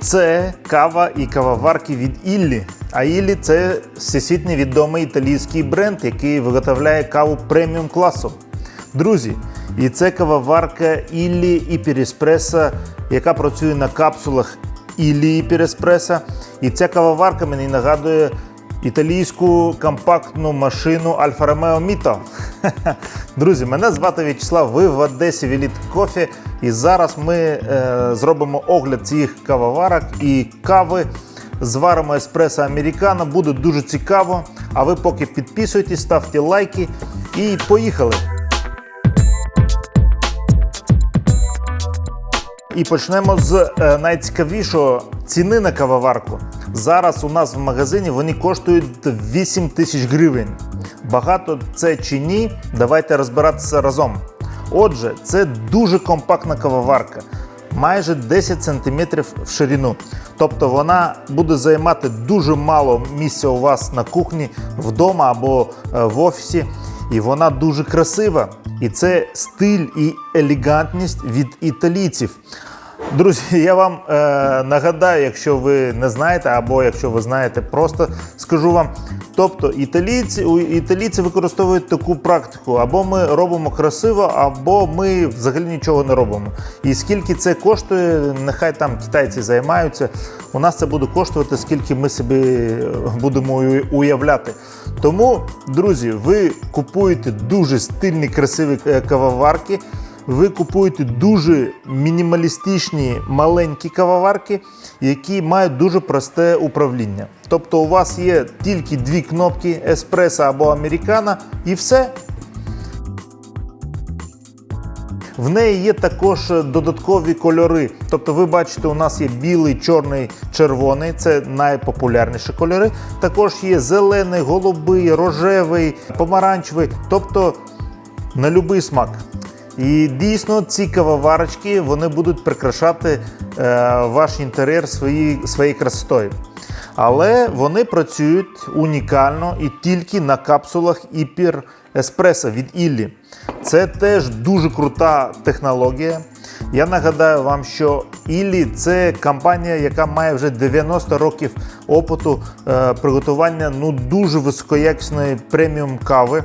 Це кава і кавоварки від Іллі. А Іллі це всесвітньо відомий італійський бренд, який виготовляє каву преміум класу. Друзі, і це кавоварка Іллі Іпереспреса, яка працює на капсулах Іллі Іпереспреса. І ця кавоварка мені нагадує італійську компактну машину Альфа Ромео Міто. Друзі, мене звати В'ячеслав, ви в Одесі Віліт Кофі. І зараз ми е, зробимо огляд цих кавоварок і кави. Зваримо еспресо американо, буде дуже цікаво. А ви поки підписуйтесь, ставте лайки і поїхали. І почнемо з е, найцікавішого ціни на кавоварку. Зараз у нас в магазині вони коштують 8 тисяч гривень. Багато це чи ні? Давайте розбиратися разом. Отже, це дуже компактна кавоварка, майже 10 см в ширину. Тобто вона буде займати дуже мало місця у вас на кухні, вдома або е, в офісі. І вона дуже красива. І це стиль і елегантність від італійців. Друзі, я вам е, нагадаю, якщо ви не знаєте, або якщо ви знаєте, просто скажу вам. Тобто італійці, у- італійці використовують таку практику: або ми робимо красиво, або ми взагалі нічого не робимо. І скільки це коштує, нехай там китайці займаються. У нас це буде коштувати, скільки ми собі е, будемо уявляти. Тому, друзі, ви купуєте дуже стильні, красиві е, кавоварки. Ви купуєте дуже мінімалістичні маленькі кавоварки, які мають дуже просте управління. Тобто у вас є тільки дві кнопки еспресо або американо і все. В неї є також додаткові кольори. Тобто, ви бачите, у нас є білий, чорний, червоний це найпопулярніші кольори. Також є зелений, голубий, рожевий, помаранчевий, тобто на будь-який смак. І дійсно ці кавоварочки вони будуть прикрашати е, ваш інтер'єр свої, своєю красотою. Але вони працюють унікально і тільки на капсулах Іпір Еспресо від Іллі. Це теж дуже крута технологія. Я нагадаю вам, що Іллі це компанія, яка має вже 90 років опиту е, приготування ну, дуже високоякісної преміум кави.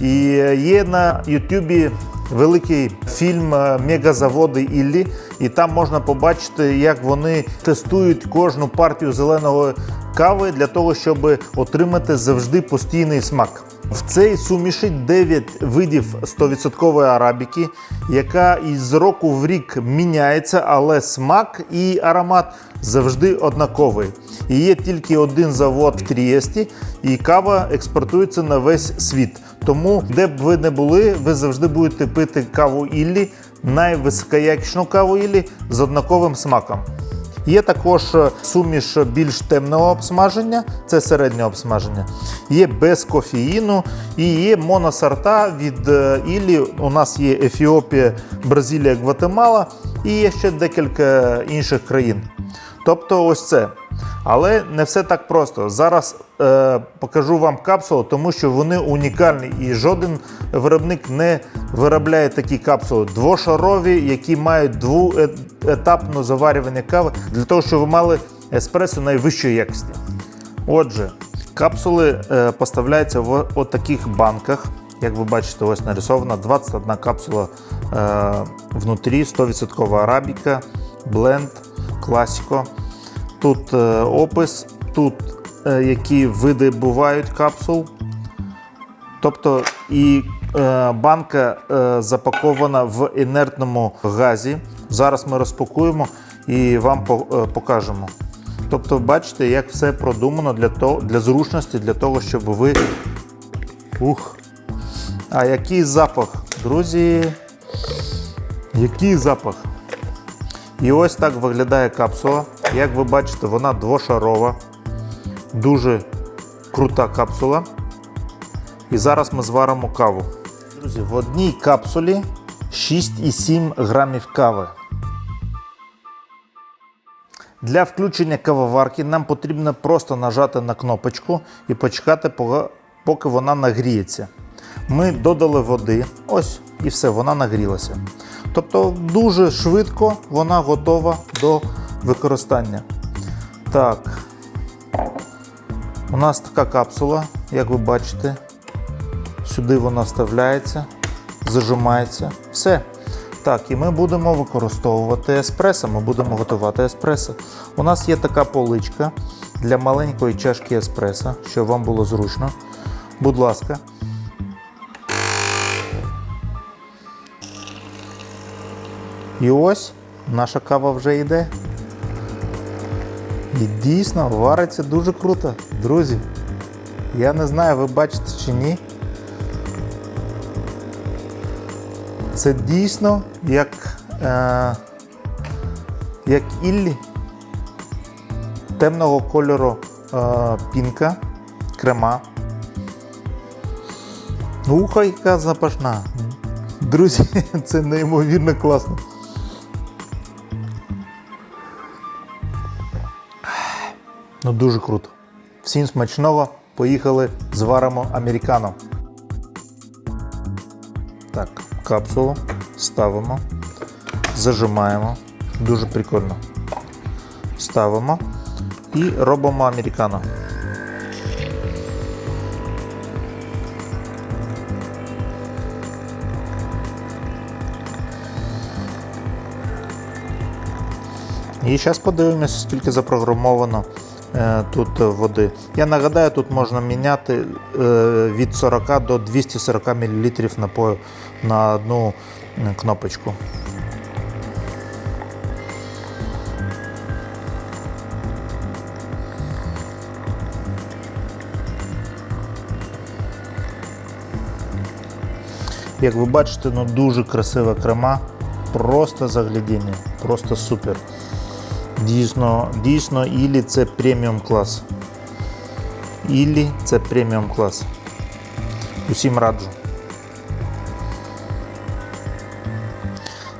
І є на Ютубі великий фільм е, Мегазаводи Іллі, і там можна побачити, як вони тестують кожну партію зеленого кави для того, щоб отримати завжди постійний смак. В цій суміші 9 видів 100% арабіки, яка із року в рік міняється, але смак і аромат завжди однаковий. І є тільки один завод в Трієсті, і кава експортується на весь світ. Тому, де б ви не були, ви завжди будете пити каву Іллі, найвисокоякісну каву Іллі з однаковим смаком. Є також е, суміш більш темного обсмаження, це середнє обсмаження. Є без кофеїну і є моносорта від е, Іллі. У нас є Ефіопія, Бразилія, Гватемала і є ще декілька інших країн. Тобто ось це. Але не все так просто. Зараз е, покажу вам капсулу, тому що вони унікальні і жоден виробник не виробляє такі капсули двошарові, які мають двоетапне заварювання кави для того, щоб ви мали еспресо найвищої якості. Отже, капсули е, поставляються в отаких банках. Як ви бачите, ось нарисована 21 капсула е, внутрі, 100% арабіка, бленд, класіко. Тут е, опис, тут е, які види бувають капсул. Тобто і е, банка запакована в інертному газі. Зараз ми розпакуємо і вам по- покажемо. Тобто, бачите, як все продумано для, того, для зручності, для того, щоб ви. Ух! А який запах, друзі? Який запах? І ось так виглядає капсула. Як ви бачите, вона двошарова, дуже крута капсула. І зараз ми зваримо каву. Друзі, в одній капсулі 6,7 грамів кави. Для включення кавоварки нам потрібно просто нажати на кнопочку і почекати, поки вона нагріється. Ми додали води, ось і все, вона нагрілася. Тобто дуже швидко вона готова до використання. Так. У нас така капсула, як ви бачите. Сюди вона вставляється, зажимається. Все. Так, і ми будемо використовувати еспресо. Ми будемо готувати еспресо. У нас є така поличка для маленької чашки еспресо, щоб вам було зручно. Будь ласка. І ось наша кава вже йде. І дійсно вариться дуже круто, друзі. Я не знаю, ви бачите чи ні. Це дійсно як, е, як іллі темного кольору е, пінка, крема. Уха яка запашна. Друзі, це неймовірно класно. Ну дуже круто. Всім смачного. Поїхали, зваримо американо. Так, капсулу ставимо, зажимаємо. Дуже прикольно. Ставимо і робимо американо. І зараз подивимося, скільки запрограмовано тут води. Я нагадаю, тут можна міняти е, від 40 до 240 мл напою на одну е, кнопочку. Як ви бачите, ну дуже красива крема, просто заглядіння, просто супер. Дійсно, дійсно, Ілі це преміум клас. Ілі це преміум клас. Усім раджу.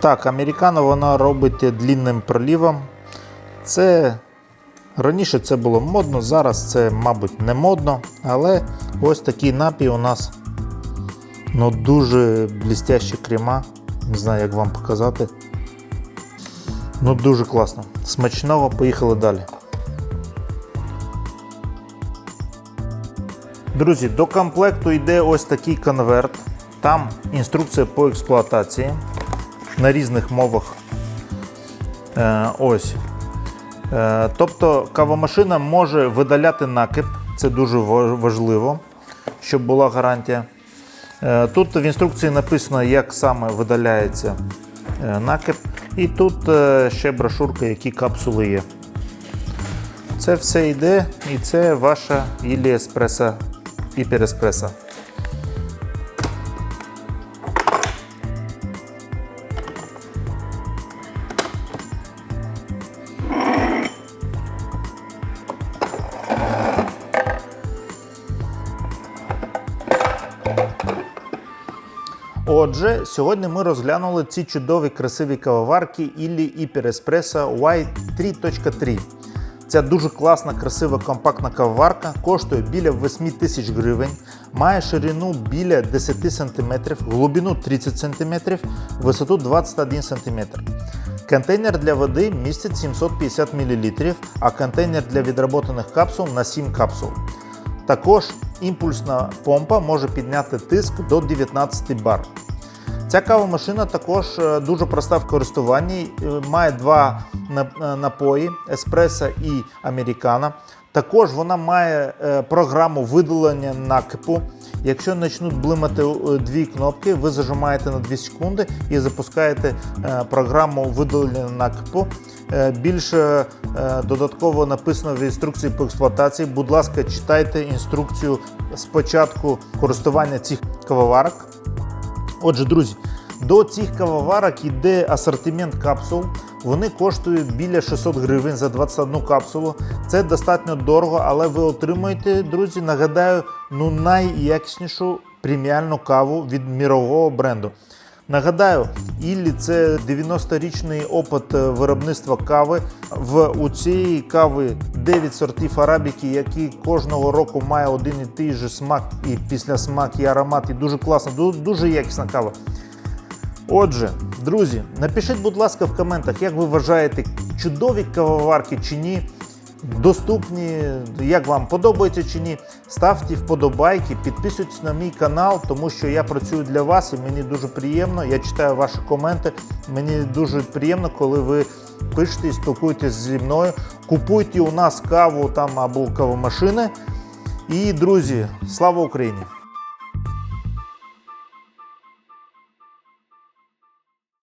Так, американо вона робить длінним пролівом. Це раніше це було модно, зараз це, мабуть, не модно, але ось такий напій у нас ну, дуже блістящі крема. Не знаю, як вам показати. Ну дуже класно. Смачного, поїхали далі. Друзі, до комплекту йде ось такий конверт. Там інструкція по експлуатації на різних мовах. Е, ось. Е, тобто кавомашина може видаляти накип, це дуже важливо, щоб була гарантія. Е, тут в інструкції написано, як саме видаляється е, накип. І тут е, ще брошурка, які капсули є. Це все йде і це ваша Ілі Еспресо Іпереспресо. Отже, сьогодні ми розглянули ці чудові красиві кавоварки Illy Hyper Espresso White 3.3. Ця дуже класна, красива, компактна кавоварка коштує біля 8 тисяч гривень, має ширину біля 10 см, глибину 30 см, висоту 21 см. Контейнер для води містить 750 мл, а контейнер для відработаних капсул на 7 капсул. Також імпульсна помпа може підняти тиск до 19 бар. Ця кавомашина також е, дуже проста в користуванні, е, має два е, напої еспресо і американо. Також вона має програму видалення накипу. Якщо почнуть блимати дві кнопки, ви зажимаєте на 2 секунди і запускаєте програму видалення накипу. Більше додатково написано в інструкції по експлуатації. Будь ласка, читайте інструкцію спочатку користування цих кавоварок. Отже, друзі, до цих кавоварок йде асортимент капсул. Вони коштують біля 600 гривень за 21 капсулу. Це достатньо дорого, але ви отримаєте, друзі, нагадаю, ну найякіснішу преміальну каву від мірового бренду. Нагадаю, Іллі це 90-річний опит виробництва кави. В у цієї кави 9 сортів арабіки, які кожного року має один і той же смак, і після смак, і аромат, і дуже класно, дуже якісна кава. Отже, друзі, напишіть, будь ласка, в коментах, як ви вважаєте, чудові кавоварки чи ні, доступні, як вам подобається чи ні. Ставте вподобайки, підписуйтесь на мій канал, тому що я працюю для вас і мені дуже приємно. Я читаю ваші коменти. Мені дуже приємно, коли ви пишете і спілкуєтесь зі мною. Купуйте у нас каву там або кавомашини. І, друзі, слава Україні!